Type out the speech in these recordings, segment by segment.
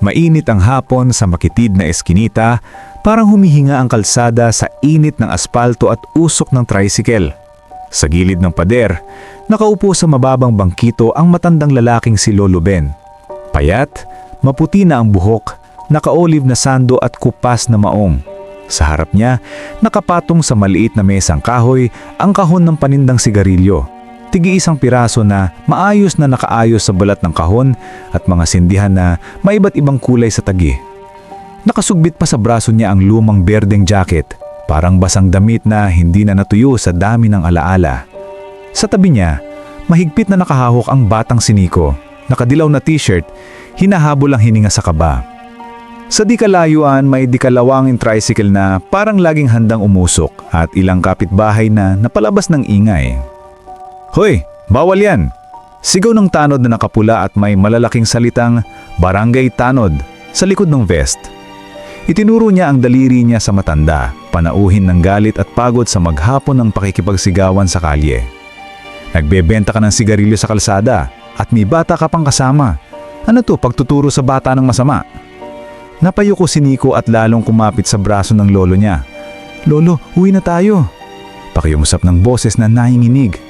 Mainit ang hapon sa makitid na eskinita, parang humihinga ang kalsada sa init ng aspalto at usok ng tricycle. Sa gilid ng pader, nakaupo sa mababang bangkito ang matandang lalaking si Lolo Ben. Payat, maputi na ang buhok, naka-olive na sando at kupas na maong. Sa harap niya, nakapatong sa maliit na mesang kahoy ang kahon ng panindang sigarilyo. Tigi-isang piraso na maayos na nakaayos sa balat ng kahon at mga sindihan na may iba't ibang kulay sa tagi. Nakasugbit pa sa braso niya ang lumang berdeng jacket, parang basang damit na hindi na natuyo sa dami ng alaala. Sa tabi niya, mahigpit na nakahahok ang batang siniko, nakadilaw na t-shirt, hinahabol ang hininga sa kaba. Sa di kalayuan may di kalawangin tricycle na parang laging handang umusok at ilang kapitbahay na napalabas ng ingay. Hoy, bawal yan! Sigaw ng tanod na nakapula at may malalaking salitang Barangay Tanod sa likod ng vest. Itinuro niya ang daliri niya sa matanda, panauhin ng galit at pagod sa maghapon ng pakikipagsigawan sa kalye. Nagbebenta ka ng sigarilyo sa kalsada at may bata ka pang kasama. Ano to pagtuturo sa bata ng masama? Napayuko si Nico at lalong kumapit sa braso ng lolo niya. Lolo, uwi na tayo. Pakiusap ng boses na nahinginig.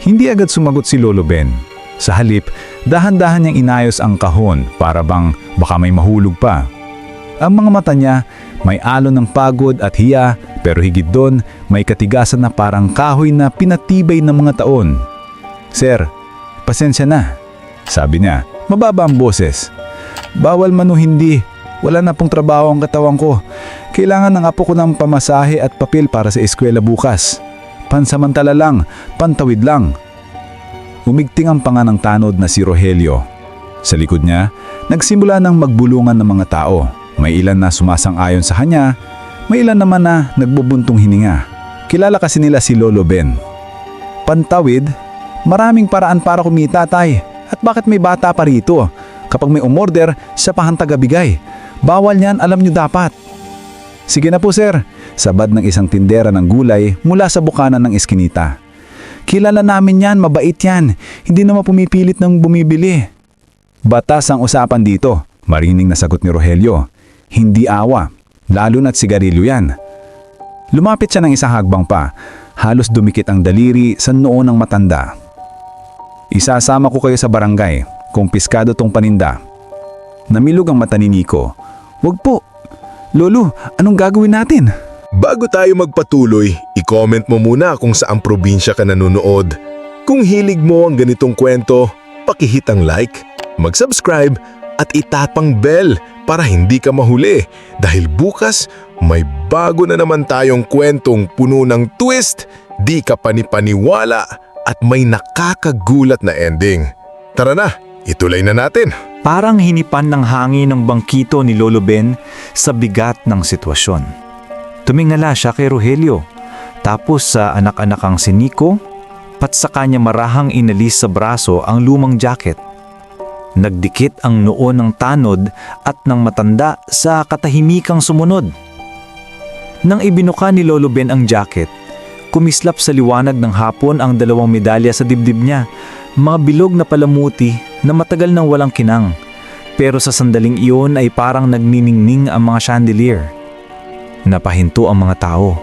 Hindi agad sumagot si Lolo Ben. Sa halip, dahan-dahan niyang inayos ang kahon para bang baka may mahulog pa. Ang mga mata niya may alon ng pagod at hiya pero higit doon may katigasan na parang kahoy na pinatibay ng mga taon. Sir, pasensya na. Sabi niya, mababa ang boses. Bawal man o hindi, wala na pong trabaho ang katawan ko. Kailangan ng apo ko ng pamasahe at papel para sa eskwela bukas. Pansamantala lang, pantawid lang. Umigting ang panga ng tanod na si Rogelio. Sa likod niya, nagsimula ng magbulungan ng mga tao. May ilan na sumasang-ayon sa kanya, may ilan naman na nagbubuntong hininga. Kilala kasi nila si Lolo Ben. Pantawid, maraming paraan para kumita tay. At bakit may bata pa rito? Kapag may umorder, siya pa ang tagabigay. Bawal niyan, alam niyo dapat. Sige na po sir, sabad ng isang tindera ng gulay mula sa bukanan ng eskinita. Kilala namin yan, mabait yan. Hindi naman pumipilit ng bumibili. Batas ang usapan dito, marining na sagot ni Rogelio. Hindi awa, lalo na't sigarilyo yan. Lumapit siya ng isang hagbang pa, halos dumikit ang daliri sa noo ng matanda. Isasama ko kayo sa barangay, kumpiskado tong paninda. Namilog ang mata ni Nico. Wag po. Lolo, anong gagawin natin? Bago tayo magpatuloy, i-comment mo muna kung saang probinsya ka nanonood. Kung hilig mo ang ganitong kwento, pakihit ang like, mag-subscribe at itapang bell para hindi ka mahuli dahil bukas may bago na naman tayong kwentong puno ng twist, di ka panipaniwala at may nakakagulat na ending. Tara na, ituloy na natin. Parang hinipan ng hangin ng bangkito ni Lolo Ben sa bigat ng sitwasyon. Tumingala siya kay Rogelio, tapos sa anak-anakang si Nico, pat sa kanya marahang inalis sa braso ang lumang jacket. Nagdikit ang noo ng tanod at ng matanda sa katahimikang sumunod. Nang ibinuka ni Lolo Ben ang jacket, kumislap sa liwanag ng hapon ang dalawang medalya sa dibdib niya, mga bilog na palamuti na matagal nang walang kinang. Pero sa sandaling iyon ay parang nagniningning ang mga chandelier. Napahinto ang mga tao.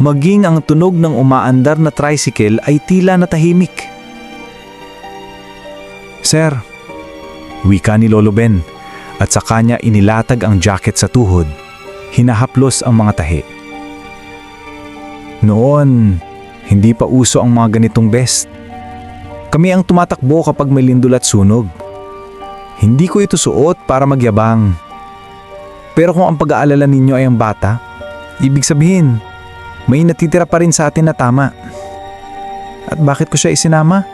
Maging ang tunog ng umaandar na tricycle ay tila natahimik. Sir, wika ni Lolo Ben at sa kanya inilatag ang jacket sa tuhod. Hinahaplos ang mga tahi. Noon, hindi pa uso ang mga ganitong best. Kami ang tumatakbo kapag may lindol at sunog. Hindi ko ito suot para magyabang. Pero kung ang pag-aalala ninyo ay ang bata, ibig sabihin, may natitira pa rin sa atin na tama. At bakit ko siya isinama?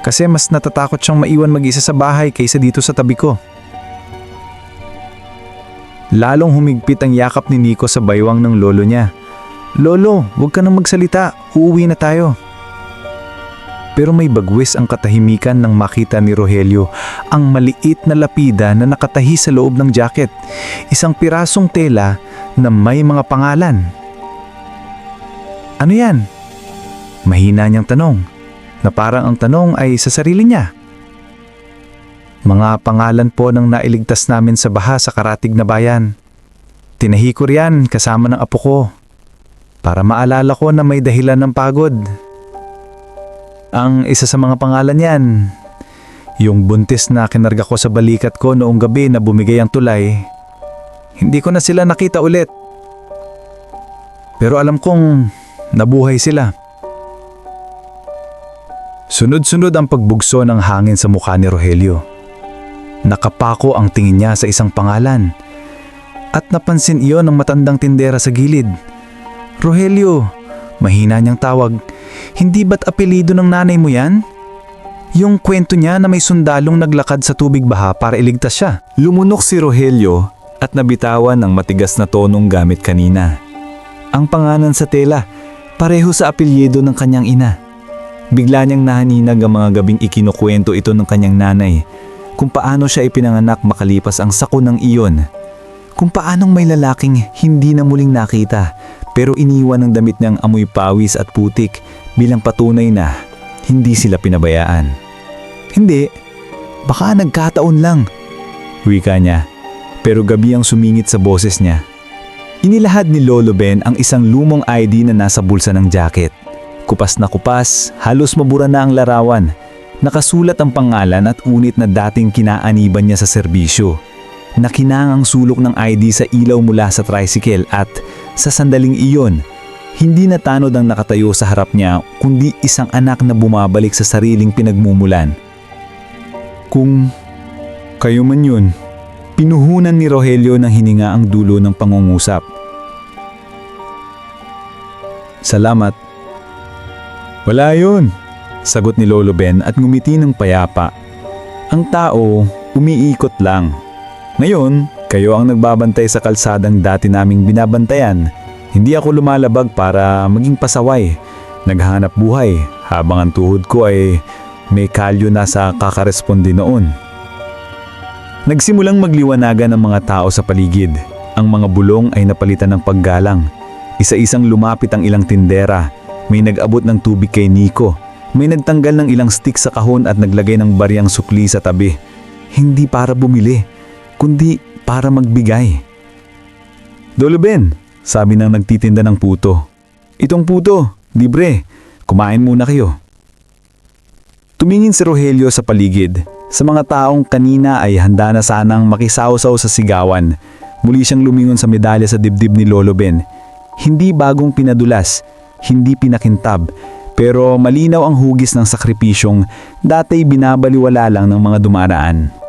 Kasi mas natatakot siyang maiwan mag-isa sa bahay kaysa dito sa tabi ko. Lalong humigpit ang yakap ni Nico sa baywang ng lolo niya. Lolo, huwag ka nang magsalita. Uuwi na tayo. Pero may bagwis ang katahimikan nang makita ni Rogelio ang maliit na lapida na nakatahi sa loob ng jacket. Isang pirasong tela na may mga pangalan. Ano yan? Mahina niyang tanong na parang ang tanong ay sa sarili niya. Mga pangalan po ng nailigtas namin sa baha sa karatig na bayan. Tinahi ko riyan kasama ng apo ko para maalala ko na may dahilan ng pagod. Ang isa sa mga pangalan yan, yung buntis na kinarga ko sa balikat ko noong gabi na bumigay ang tulay, hindi ko na sila nakita ulit. Pero alam kong nabuhay sila. Sunod-sunod ang pagbugso ng hangin sa mukha ni Rogelio. Nakapako ang tingin niya sa isang pangalan. At napansin iyon ng matandang tindera sa gilid. Rogelio, mahina niyang tawag. Hindi ba't apelido ng nanay mo yan? Yung kwento niya na may sundalong naglakad sa tubig baha para iligtas siya. Lumunok si Rogelio at nabitawan ng matigas na tonong gamit kanina. Ang pangalan sa tela, pareho sa apelyido ng kanyang ina. Bigla niyang nahaninag ang mga gabing ikinukwento ito ng kanyang nanay kung paano siya ipinanganak makalipas ang sako ng iyon. Kung paanong may lalaking hindi na muling nakita pero iniwan ng damit niyang amoy pawis at putik bilang patunay na hindi sila pinabayaan. Hindi, baka nagkataon lang. Wika niya, pero gabi ang sumingit sa boses niya. Inilahad ni Lolo Ben ang isang lumong ID na nasa bulsa ng jacket. Kupas na kupas, halos mabura na ang larawan. Nakasulat ang pangalan at unit na dating kinaaniban niya sa serbisyo. Nakinang ang sulok ng ID sa ilaw mula sa tricycle at sa sandaling iyon, hindi na tanod ang nakatayo sa harap niya kundi isang anak na bumabalik sa sariling pinagmumulan. Kung kayo man yun, pinuhunan ni Rogelio ng hininga ang dulo ng pangungusap. Salamat. Wala yun, sagot ni Lolo Ben at ngumiti ng payapa. Ang tao, umiikot lang. Ngayon, kayo ang nagbabantay sa kalsadang dati naming binabantayan. Hindi ako lumalabag para maging pasaway. Naghahanap buhay habang ang tuhod ko ay may kalyo na sa kakaresponde noon. Nagsimulang magliwanagan ang mga tao sa paligid. Ang mga bulong ay napalitan ng paggalang. Isa-isang lumapit ang ilang tindera. May nag-abot ng tubig kay Nico. May nagtanggal ng ilang stick sa kahon at naglagay ng baryang sukli sa tabi. Hindi para bumili, kundi para magbigay. Dolo Ben, sabi ng nagtitinda ng puto. Itong puto, libre. Kumain muna kayo. Tumingin si Rogelio sa paligid. Sa mga taong kanina ay handa na sanang makisawsaw sa sigawan. Muli siyang lumingon sa medalya sa dibdib ni Lolo Ben. Hindi bagong pinadulas, hindi pinakintab, pero malinaw ang hugis ng sakripisyong dati binabaliwala lang ng mga dumaraan.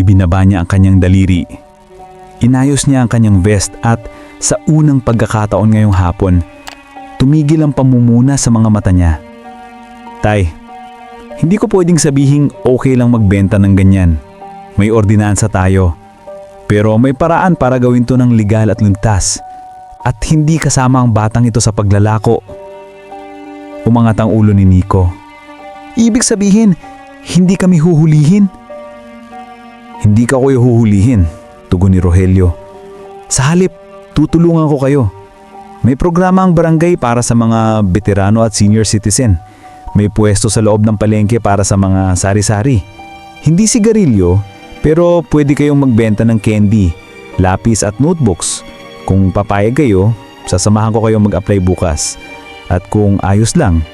Ibinaba niya ang kanyang daliri. Inayos niya ang kanyang vest at sa unang pagkakataon ngayong hapon, tumigil ang pamumuna sa mga mata niya. Tay, hindi ko pwedeng sabihing okay lang magbenta ng ganyan. May ordinansa tayo. Pero may paraan para gawin to ng legal at ligtas. At hindi kasama ang batang ito sa paglalako. Umangat ang ulo ni Nico. Ibig sabihin, hindi kami huhulihin? Hindi ka ko huhulihin, tugon ni Rogelio. Sa halip, tutulungan ko kayo. May programa ang barangay para sa mga veterano at senior citizen. May pwesto sa loob ng palengke para sa mga sari-sari. Hindi sigarilyo, pero pwede kayong magbenta ng candy, lapis at notebooks. Kung papayag kayo, sasamahan ko kayong mag-apply bukas. At kung ayos lang,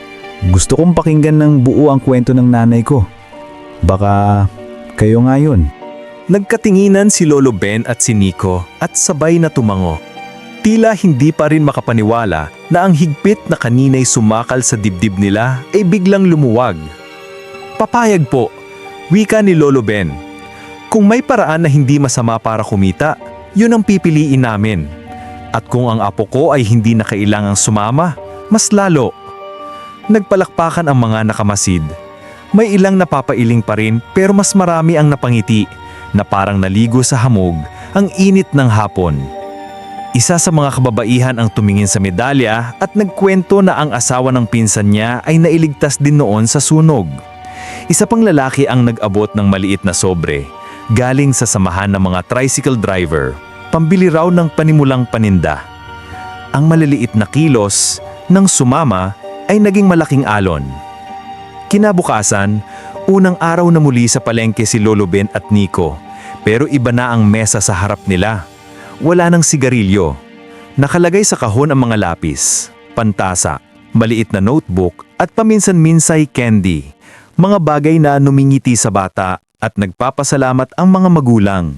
gusto kong pakinggan ng buo ang kwento ng nanay ko. Baka kayo nga yun. Nagkatinginan si Lolo Ben at si Nico at sabay na tumango. Tila hindi pa rin makapaniwala na ang higpit na kanina'y sumakal sa dibdib nila ay biglang lumuwag. Papayag po, wika ni Lolo Ben. Kung may paraan na hindi masama para kumita, yun ang pipiliin namin. At kung ang apo ko ay hindi na kailangang sumama, mas lalo. Nagpalakpakan ang mga nakamasid. May ilang napapailing pa rin pero mas marami ang napangiti na parang naligo sa hamog ang init ng hapon. Isa sa mga kababaihan ang tumingin sa medalya at nagkwento na ang asawa ng pinsan niya ay nailigtas din noon sa sunog. Isa pang lalaki ang nag-abot ng maliit na sobre, galing sa samahan ng mga tricycle driver, pambili raw ng panimulang paninda. Ang maliliit na kilos ng sumama ay naging malaking alon. Kinabukasan, Unang araw na muli sa palengke si Lolo Ben at Nico, pero iba na ang mesa sa harap nila. Wala nang sigarilyo. Nakalagay sa kahon ang mga lapis, pantasa, maliit na notebook at paminsan-minsay candy. Mga bagay na numingiti sa bata at nagpapasalamat ang mga magulang.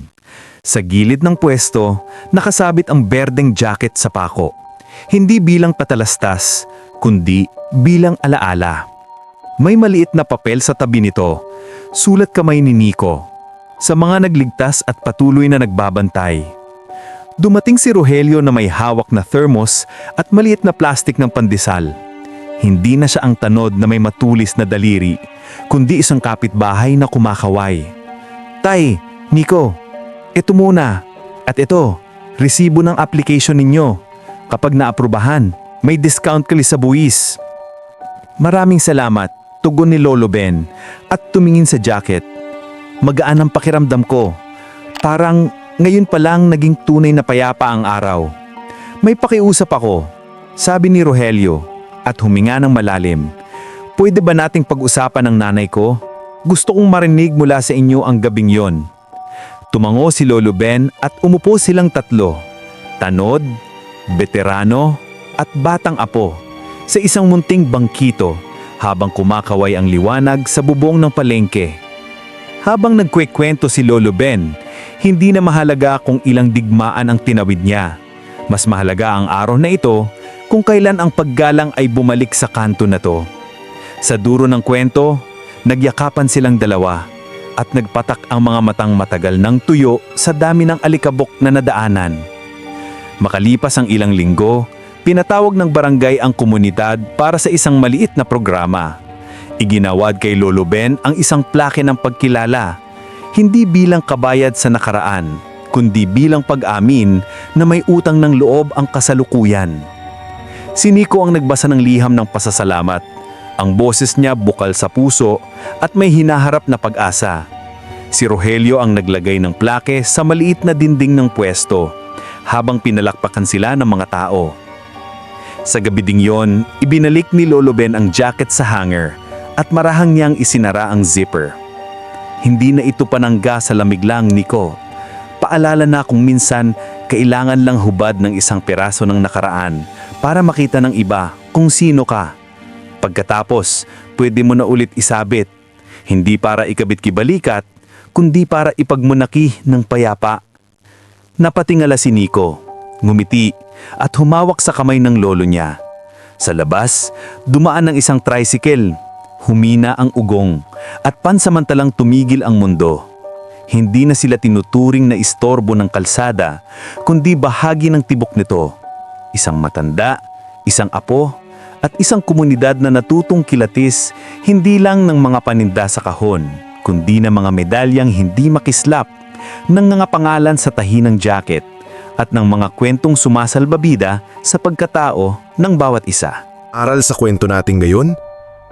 Sa gilid ng pwesto, nakasabit ang berdeng jacket sa pako. Hindi bilang patalastas, kundi bilang alaala. May maliit na papel sa tabi nito, sulat kamay ni Nico, sa mga nagligtas at patuloy na nagbabantay. Dumating si Rogelio na may hawak na thermos at maliit na plastik ng pandesal. Hindi na siya ang tanod na may matulis na daliri, kundi isang kapitbahay na kumakaway. Tay, Nico, ito muna. At ito, resibo ng application ninyo. Kapag naaprubahan, may discount kali sa buwis. Maraming salamat, tugon ni Lolo Ben at tumingin sa jacket. Magaan ang pakiramdam ko. Parang ngayon pa lang naging tunay na payapa ang araw. May pakiusap ako, sabi ni Rogelio at huminga ng malalim. Pwede ba nating pag-usapan ng nanay ko? Gusto kong marinig mula sa inyo ang gabing yon. Tumango si Lolo Ben at umupo silang tatlo. Tanod, veterano, at batang apo sa isang munting bangkito habang kumakaway ang liwanag sa bubong ng palengke. Habang nagkwekwento si Lolo Ben, hindi na mahalaga kung ilang digmaan ang tinawid niya. Mas mahalaga ang araw na ito kung kailan ang paggalang ay bumalik sa kanto na to. Sa duro ng kwento, nagyakapan silang dalawa at nagpatak ang mga matang matagal ng tuyo sa dami ng alikabok na nadaanan. Makalipas ang ilang linggo, pinatawag ng barangay ang komunidad para sa isang maliit na programa. Iginawad kay Lolo Ben ang isang plake ng pagkilala, hindi bilang kabayad sa nakaraan, kundi bilang pag-amin na may utang ng loob ang kasalukuyan. Si Nico ang nagbasa ng liham ng pasasalamat. Ang boses niya bukal sa puso at may hinaharap na pag-asa. Si Rogelio ang naglagay ng plake sa maliit na dinding ng pwesto habang pinalakpakan sila ng mga tao. Sa gabi ding yon, ibinalik ni Lolo Ben ang jacket sa hanger at marahang niyang isinara ang zipper. Hindi na ito panangga sa lamig lang, Nico. Paalala na kung minsan kailangan lang hubad ng isang peraso ng nakaraan para makita ng iba kung sino ka. Pagkatapos, pwede mo na ulit isabit. Hindi para ikabit kibalikat, kundi para ipagmunaki ng payapa. Napatingala si Nico, ngumiti at humawak sa kamay ng lolo niya. Sa labas, dumaan ng isang tricycle. Humina ang ugong at pansamantalang tumigil ang mundo. Hindi na sila tinuturing na istorbo ng kalsada, kundi bahagi ng tibok nito. Isang matanda, isang apo, at isang komunidad na natutong kilatis hindi lang ng mga paninda sa kahon, kundi ng mga medalyang hindi makislap, ng mga pangalan sa tahi ng jacket, at ng mga kwentong sumasalbabida sa pagkatao ng bawat isa. Aral sa kwento natin ngayon?